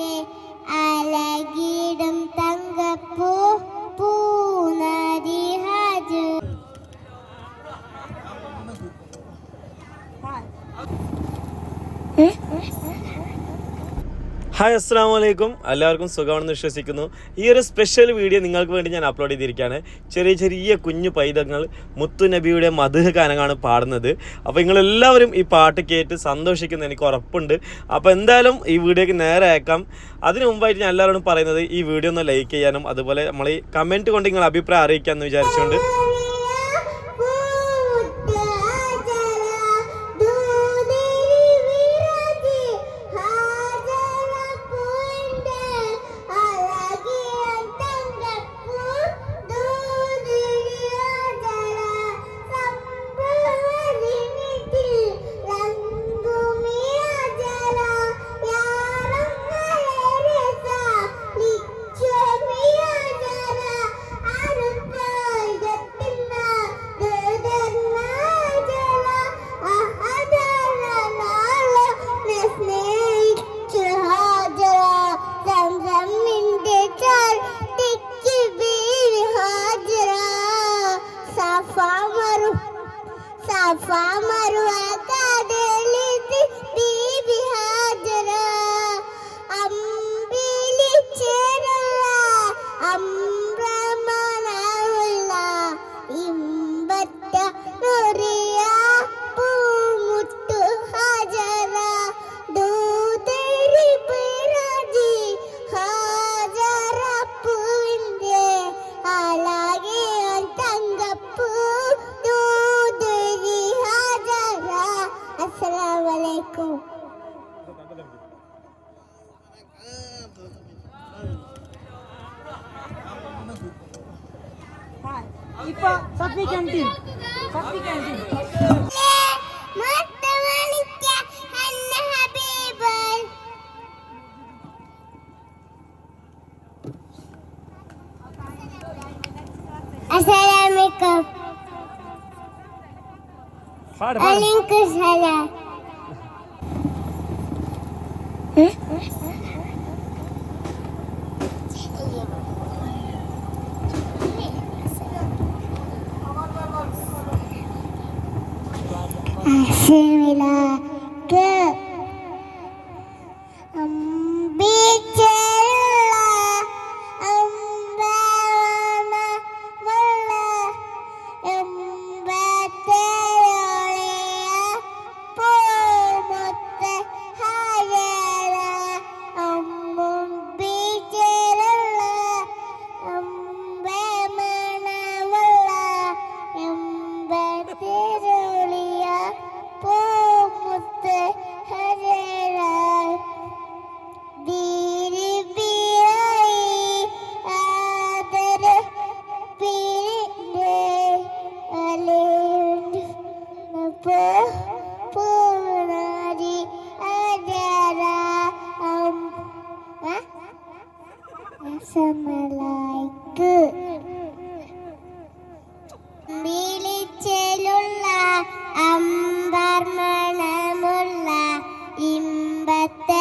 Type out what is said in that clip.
day. Hi അസ്സാം വലൈക്കും എല്ലാവർക്കും സുഖമാണെന്ന് വിശ്വസിക്കുന്നു. ഈ ഒരു സ്പെഷ്യൽ വീഡിയോ നിങ്ങൾക്ക് വേണ്ടി ഞാൻ അപ്ലോഡ് ചെയ്തിരിക്കുകയാണ്. ചെറിയ ചെറിയ കുഞ്ഞു പൈതങ്ങൾ മുത്തു നബിയുടെ മധുഹ ഗാനമാണ് പാടുന്നത്. അപ്പോൾ നിങ്ങളെല്ലാവരും ഈ പാട്ട് കേട്ട് സന്തോഷിക്കുന്ന എനിക്ക് ഉറപ്പുണ്ട്. അപ്പോൾ എന്തായാലും ഈ വീഡിയോക്ക് നേരെ അയക്കാം. അതിനു മുമ്പായിട്ട് ഞാൻ എല്ലാവരോടും പറയുന്നത് ഈ വീഡിയോ ഒന്ന് ലൈക്ക് ചെയ്യാനും അതുപോലെ നമ്മൾ ഈ കമന്റ് കൊണ്ട് നിങ്ങൾ അഭിപ്രായം അറിയിക്കാമെന്ന് വിചാരിച്ചുകൊണ്ട് farmer. Ipa, kantin. Kantin. Assalamualaikum. Alinku salam. സലാം അസ്സലാമലൈക്കും അമ്പിച്ചുള്ള അമ്പവനമുള്ള എമ്പത്തെയൊളിയ പൂമുത്ത് って